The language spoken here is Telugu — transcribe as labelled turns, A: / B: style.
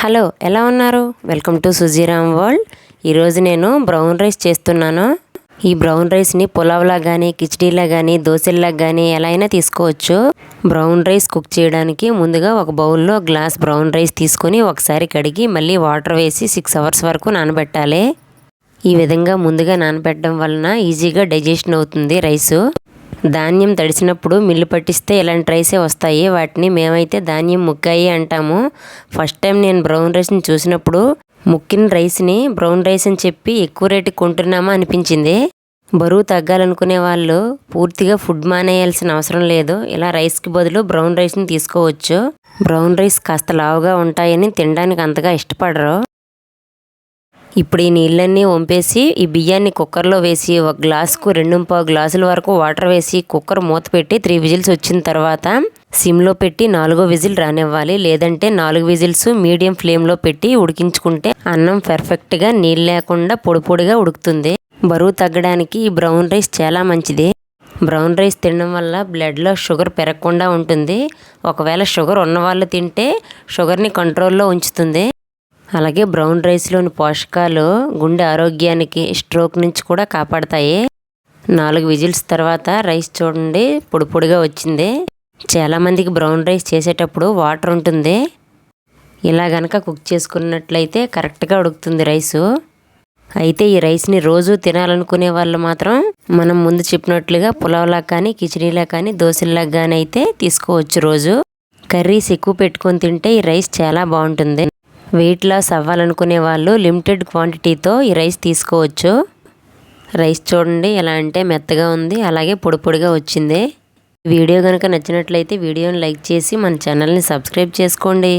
A: హలో ఎలా ఉన్నారు? Welcome to Sujiram world. ఈరోజు నేను బ్రౌన్ రైస్ చేస్తున్నాను. ఈ బ్రౌన్ రైస్ని పులావ్లా కానీ కిచడీలా కానీ దోశల్లా కానీ ఎలా అయినా తీసుకోవచ్చు. బ్రౌన్ రైస్ కుక్ చేయడానికి ముందుగా ఒక బౌల్లో గ్లాస్ బ్రౌన్ రైస్ తీసుకొని ఒకసారి కడిగి మళ్ళీ వాటర్ వేసి సిక్స్ అవర్స్ వరకు నానబెట్టాలి. ఈ విధంగా ముందుగా నానబెట్టడం వలన ఈజీగా డైజెషన్ అవుతుంది రైసు. ధాన్యం తడిసినప్పుడు మిల్లు పట్టిస్తే ఇలాంటి రైసే వస్తాయి. వాటిని మేమైతే ధాన్యం ముక్కాయి అంటాము. ఫస్ట్ టైం నేను బ్రౌన్ రైస్ని చూసినప్పుడు ముక్కిన రైస్ని బ్రౌన్ రైస్ అని చెప్పి ఎక్కువ రేటుకి కొంటున్నామా అనిపించింది. బరువు తగ్గాలనుకునే వాళ్ళు పూర్తిగా ఫుడ్ మానేయాల్సిన అవసరం లేదు. ఇలా రైస్కి బదులు బ్రౌన్ రైస్ని తీసుకోవచ్చు. బ్రౌన్ రైస్ కాస్త లావుగా ఉంటాయని తినడానికి అంతగా ఇష్టపడరు. ఇప్పుడు ఈ నీళ్ళన్నీ వంపేసి ఈ బియ్యాన్ని కుక్కర్లో వేసి ఒక గ్లాసుకు రెండు పావు గ్లాసుల వరకు వాటర్ వేసి కుక్కర్ మూత పెట్టి త్రీ విజిల్స్ వచ్చిన తర్వాత సిమ్లో పెట్టి నాలుగో విజిల్ రానివ్వాలి. లేదంటే నాలుగు విజిల్స్ మీడియం ఫ్లేమ్లో పెట్టి ఉడికించుకుంటే అన్నం పెర్ఫెక్ట్గా నీళ్ళు లేకుండా పొడి పొడిగా ఉడుకుతుంది. బరువు తగ్గడానికి ఈ బ్రౌన్ రైస్ చాలా మంచిది. బ్రౌన్ రైస్ తినడం వల్ల బ్లడ్లో షుగర్ పెరగకుండా ఉంటుంది. ఒకవేళ షుగర్ ఉన్నవాళ్ళు తింటే షుగర్ని కంట్రోల్లో ఉంచుతుంది. అలాగే బ్రౌన్ రైస్లోని పోషకాలు గుండె ఆరోగ్యానికి స్ట్రోక్ నుంచి కూడా కాపాడతాయి. నాలుగు విజిల్స్ తర్వాత రైస్ చూడండి పొడి పొడిగా వచ్చింది. చాలామందికి బ్రౌన్ రైస్ చేసేటప్పుడు వాటర్ ఉంటుంది. ఇలా గనక కుక్ చేసుకున్నట్లయితే కరెక్ట్గా ఉడుకుతుంది రైసు. అయితే ఈ రైస్ని రోజు తినాలనుకునే వాళ్ళు మాత్రం మనం ముందు చెప్పినట్లుగా పులావ్లా కానీ కిచడీలా కానీ దోశల్లా కానీ అయితే తీసుకోవచ్చు రోజు. కర్రీస్ ఎక్కువ పెట్టుకొని తింటే ఈ రైస్ చాలా బాగుంటుంది. వెయిట్ లాస్ అవ్వాలనుకునే వాళ్ళు లిమిటెడ్ క్వాంటిటీతో ఈ రైస్ తీసుకోవచ్చు. రైస్ చూడండి ఎలా అంటే మెత్తగా ఉంది అలాగే పొడి పొడిగా వచ్చింది. వీడియో కనుక నచ్చినట్లయితే వీడియోని లైక్ చేసి మన ఛానల్ని సబ్స్క్రైబ్ చేసుకోండి.